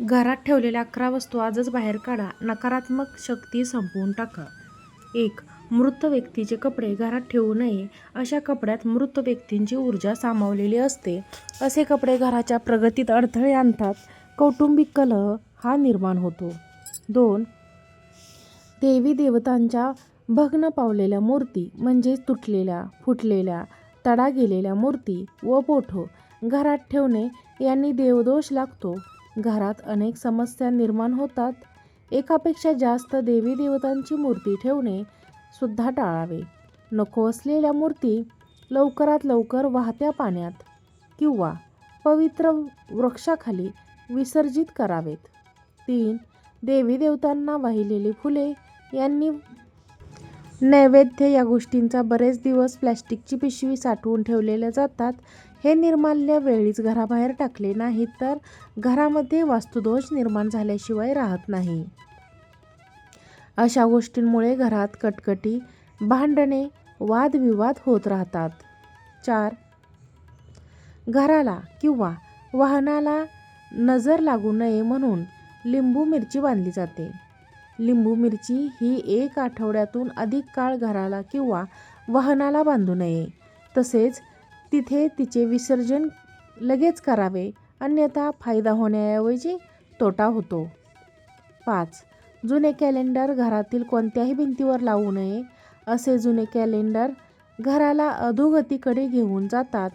घरात ठेवलेल्या अकरा वस्तू आजच बाहेर काढा. नकारात्मक शक्ती संपवून टाका. एक मृत व्यक्तीचे कपडे घरात ठेवू नये. अशा कपड्यात मृत व्यक्तींची ऊर्जा सामावलेली असते. असे कपडे घराच्या प्रगतीत अडथळे आणतात. कौटुंबिक कलह हा निर्माण होतो. दोन देवी देवतांच्या भग्न पावलेल्या मूर्ती म्हणजेच तुटलेल्या फुटलेल्या तडा गेलेल्या मूर्ती व पोठो. घरात ठेवणे यांनी देवदोष लागतो. घरात अनेक समस्या निर्माण होतात. एकापेक्षा जास्त देवी देवतांची मूर्ती ठेवणे सुद्धा टाळावे. नको असलेल्या मूर्ती लवकरात लवकर वाहत्या पाण्यात किंवा पवित्र वृक्षाखाली विसर्जित करावेत. तीन देवी देवतांना वाहिलेली फुले यांनी नैवेद्य या गोष्टींचा बरेच दिवस प्लॅस्टिकची पिशवी साठवून ठेवलेल्या जातात. हे निर्माल्य वेळीच घराबाहेर टाकले नाही तर घरामध्ये वास्तुदोष निर्माण झाल्याशिवाय राहत नाही. अशा गोष्टींमुळे घरात कटकटी भांडणे वादविवाद होत राहतात. चार. घराला किंवा वाहनाला नजर लागू नये म्हणून लिंबू मिरची बांधली जाते. लिंबू मिरची ही एक आठवड्यातून अधिक काळ घराला किंवा वाहनाला बांधू नये. तसेच तिथे तिचे विसर्जन लगेच करावे. अन्यथा फायदा होण्याऐवजी तोटा होतो. पाच. जुने कॅलेंडर घरातील कोणत्याही भिंतीवर लावू नये असे जुने कॅलेंडर घराला अधोगतीकडे घेऊन जातात.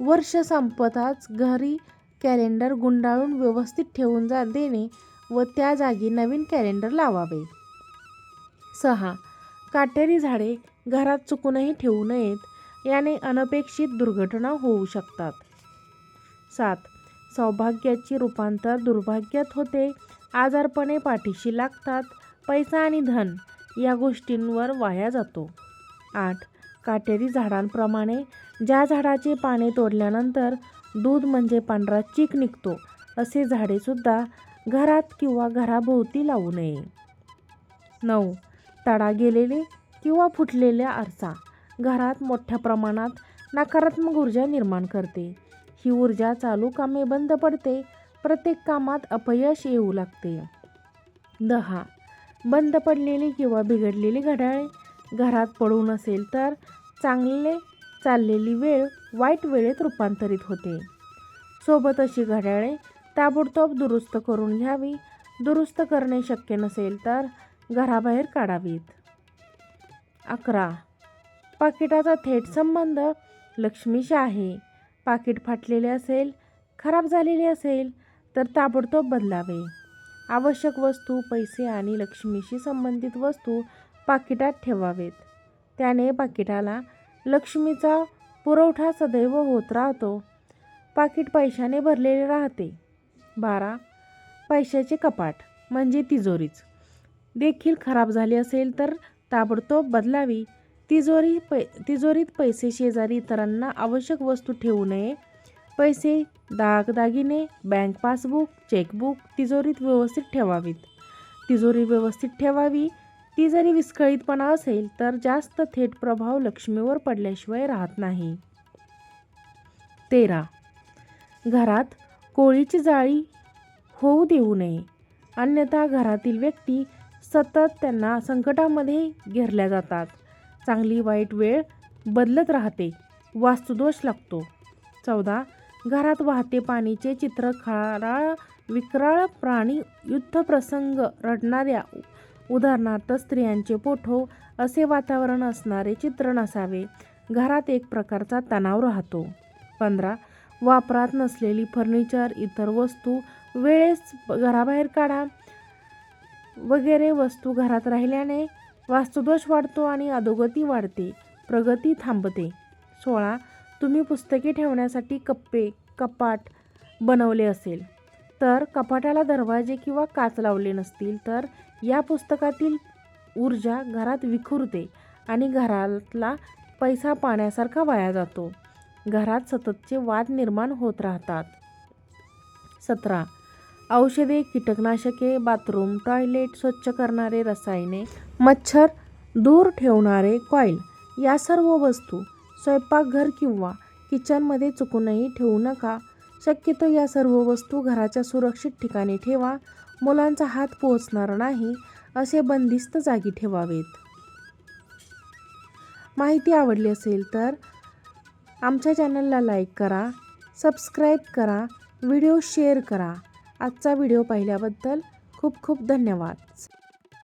वर्ष संपताच घरी कॅलेंडर गुंडाळून व्यवस्थित ठेवून जा देणे व त्या जागी नवीन कॅलेंडर लावावे. सहा. काटेरी झाडे घरात चुकूनही ठेवू नयेत. याने अनपेक्षित दुर्घटना होऊ शकतात. सात. सौभाग्याची रूपांतर दुर्भाग्यात होते. आजारपणे पाठीशी लागतात. पैसा आणि धन या गोष्टींवर वाया जातो. आठ. काटेरी झाडांप्रमाणे ज्या झाडाचे पाने तोडल्यानंतर दूध म्हणजे पांढरा चीक निघतो असे झाडेसुद्धा घरात किंवा घराभोवती लावू नये. नऊ. तडा गेलेले किंवा फुटलेल्या आरसा. घरात मोठ्या प्रमाणात नकारात्मक ऊर्जा निर्माण करते. ही ऊर्जा चालू कामे बंद पडते प्रत्येक कामात अपयश येऊ लागते. दहा. बंद पडलेली किंवा बिघडलेली घड्याळे. घरात पडू नसेल तर चांगले चाललेली वेळ वाईट वेळेत रूपांतरित होते. सोबत अशी घड्याळे ताबडतोब दुरुस्त करून घ्यावी. दुरुस्त करणे शक्य नसेल तर घराबाहेर काढावीत. अकरा. पाकिटाचा थेट संबंध लक्ष्मीशी आहे. पाकिट फाटलेले असेल खराब झालेले असेल तर ताबडतोब बदलावे. आवश्यक वस्तू पैसे आणि लक्ष्मीशी संबंधित वस्तू पाकिटात ठेवावेत. त्याने पाकिटाला लक्ष्मीचा पुरवठा सदैव होत राहतो. पाकिट पैशाने भरलेले राहते. बारा. पैशाचे कपाट म्हणजे तिजोरीच. देखील खराब झाली असेल तर ताबडतोब बदलावी. तिजोरी पै तिजोरीत पैसे शेजारी इतरांना आवश्यक वस्तू ठेवू नये. पैसे दागदागिने बँक पासबुक चेकबुक तिजोरीत व्यवस्थित ठेवावीत. तिजोरी व्यवस्थित ठेवावी ती जरी विस्कळीतपणा असेल तर जास्त थेट प्रभाव लक्ष्मीवर पडल्याशिवाय राहत नाही. तेरा. घरात कोळीची जाळी होऊ देऊ नये. अन्यथा घरातील व्यक्ती सतत त्यांना संकटामध्ये घेरल्या जातात. चांगली वाईट वेळ बदलत राहते. वास्तुदोष लागतो. चौदा. घरात वाहते पाणीचे चित्र खराळ विक्राळ प्राणी युद्धप्रसंग रडणाऱ्या उदाहरणार्थ स्त्रियांचे पोठो असे वातावरण असणारे चित्र नसावे. घरात एक प्रकारचा तणाव राहतो. पंधरा. वापरात नसलेली फर्निचर इतर वस्तू वेळेस घराबाहेर काढा. वगैरे वस्तू घरात राहिल्याने वास्तुदोष वाढतो आणि अधोगती वाढते. प्रगती थांबते. सोळा. तुम्ही पुस्तके ठेवण्यासाठी कप्पे कपाट बनवले असेल. तर कपाटाला दरवाजे किंवा काच लावले नसतील तर या पुस्तकातील ऊर्जा घरात विखुरते आणि घरातला पैसा पाण्यासारखा वाया जातो. घरात सततचे वाद निर्माण होत राहतात. सतरा. औषधे कीटकनाशके बाथरूम टॉयलेट स्वच्छ करणारे रसायने मच्छर दूर ठेवणारे कॉईल या सर्व वस्तू स्वयंपाकघर किंवा किचनमध्ये चुकूनही ठेवू नका. शक्यतो या सर्व वस्तू घराच्या सुरक्षित ठिकाणी ठेवा. मुलांचा हात पोहोचणार नाही असे बंदिस्त जागी ठेवावेत. माहिती आवडली असेल तर आमच्या चॅनलला लाईक करा सबस्क्राईब करा व्हिडिओ शेअर करा. आजचा व्हिडिओ पाहिल्याबद्दल खूप खूप धन्यवाद.